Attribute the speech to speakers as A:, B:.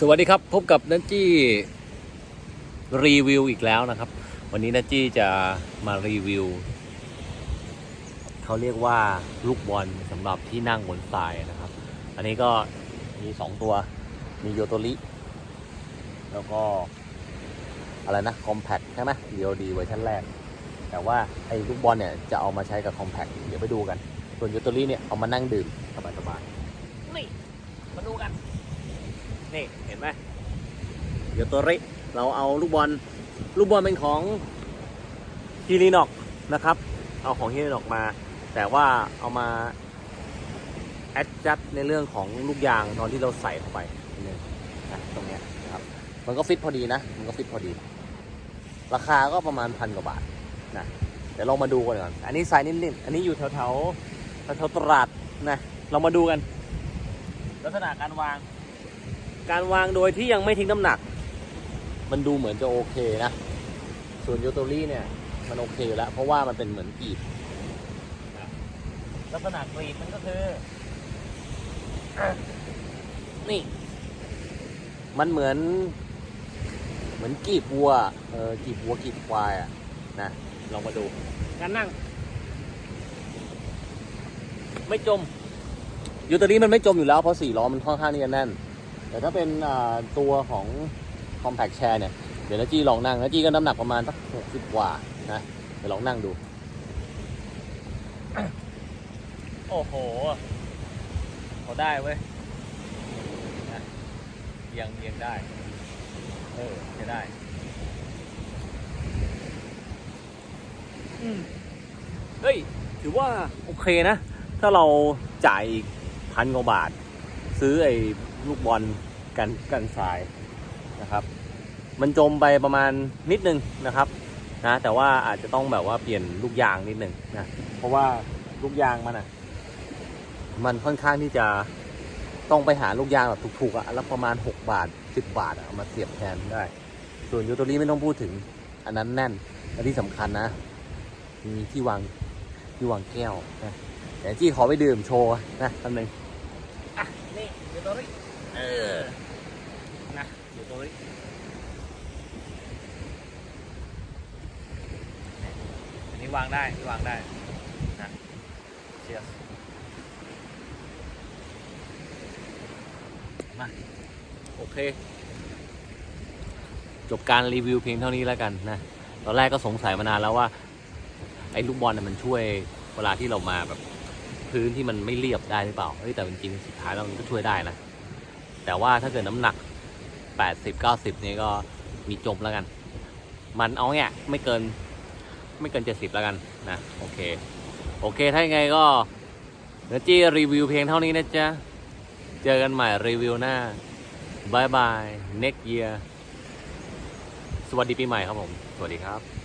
A: สวัสดีครับ พบกับนันจี้รีวิวอีกแล้วนะครับ วันนี้นันจี้จะมารีวิวเขาเรียกว่าลูกบอลสำหรับที่นั่งบนทรายนะครับ อันนี้ก็มีสองตัวมีโยโตริแล้วก็อะไรนะคอมแพ t ใช่ไหม DOD เวอร์ชันแรก แต่ว่าไอ้ลูกบอลเนี่ยจะเอามาใช้กับคอมแพ t เดี๋ยวไปดูกัน ส่วนโยโตริเนี่ยเอามานั่งดื่มสบายๆนี่มาดูกัน นี่เห็นไหมโยโตริเราเอาลูกบอลลูกบอลเป็นของฮิรินอกนะครับ เอาของฮิรินอกมา แต่ว่าเอามาแอดจัดในเรื่องของลูกยางตอนที่เราใส่เข้าไปนิดนึงนะตรงเนี้ยนะครับมันก็ฟิตพอดีนะ มันก็ฟิตพอดี ราคาก็ประมาณพันกว่าบาทนะเดี๋ยวเรามาดูกันก่อน อันนี้ไซส์นิ่มๆอันนี้อยู่แถวๆแถวแถวตลาดนะ เรามาดูกัน ลักษณะการวาง การวางโดยที่ยังไม่ทิ้งน้ำหนัก มันดูเหมือนจะโอเคนะ ส่วนโยโตรี่เนี่ย มันโอเคอยู่แล้ว เพราะว่ามันเป็นเหมือนกรีบนะลักษณะกรีบมันก็คืออะนี่ มันเหมือน เหมือนกรีบวัว เออกรีบวัวกรีบควายอะนะลองมาดูการนั่ง ไม่จม ยูโตรี่มันไม่จมอยู่แล้วเพราะสี่ล้อมันค่อนข้างที่จะแน่น แต่ถ้าเป็นตัวของ Compact Share เนี่ย เดี๋ยวนาจี้ลองนั่งนาจี้ก็น้ำหนักประมาณสักหกสิบกว่านะ เดี๋ยวลองนั่งดู โอ้โหเขาได้เว้ยนะเอียงเอียงได้ เออใช้ได้ อืมเฮ้ย ถือว่า โอเคนะ ถ้าเราจ่ายอีกพันกว่าบาท ซื้อไอ้ ลูกบอลกันกันทรายนะครับ มันจมไปประมาณนิดนึงนะครับนะแต่ว่าอาจจะต้องแบบว่าเปลี่ยนลูกยางนิดนึงนะเพราะว่าลูกยางมันอะมันค่อนข้างที่จะต้องไปหาลูกยางแบบถูกๆอะแล้วประมาณ 6 บาท 10 บาทอะเอามาเสียบแทนได้ ส่วนยูโตรี่ไม่ต้องพูดถึงอันนั้นแน่นและที่สำคัญนะมีที่วางที่วางแก้วนะเดี๋ยวจี้ขอไปดื่มโชว์นะแป๊บนึงอะนี่ยูโตริ เออ นะยูโตริอันนี้วางได้วางได้นะเชียร์มา โอเค จบการรีวิวเพียงเท่านี้แล้วกันนะ ตอนแรกก็สงสัยมานานแล้วว่า ไอ้ลูกบอลน่ะมันช่วยเวลาที่เรามาแบบพื้นที่มันไม่เรียบได้หรือเปล่า เฮ้ยแต่จริงๆสุดท้ายแล้วมันก็ช่วยได้นะ แต่ว่าถ้าเกิดน้ำหนัก 80 90 นี่ก็มีจมแล้วกัน มันเอาเนี่ยไม่เกินไม่เกิน 70 แล้วกันนะโอเค โอเค ถ้ายังไงก็เดี๋ยวจี้รีวิวเพียงเท่านี้นะจ๊ะ เจอกันใหม่รีวิวหน้าบายบาย next year สวัสดีปีใหม่ครับผม สวัสดีครับ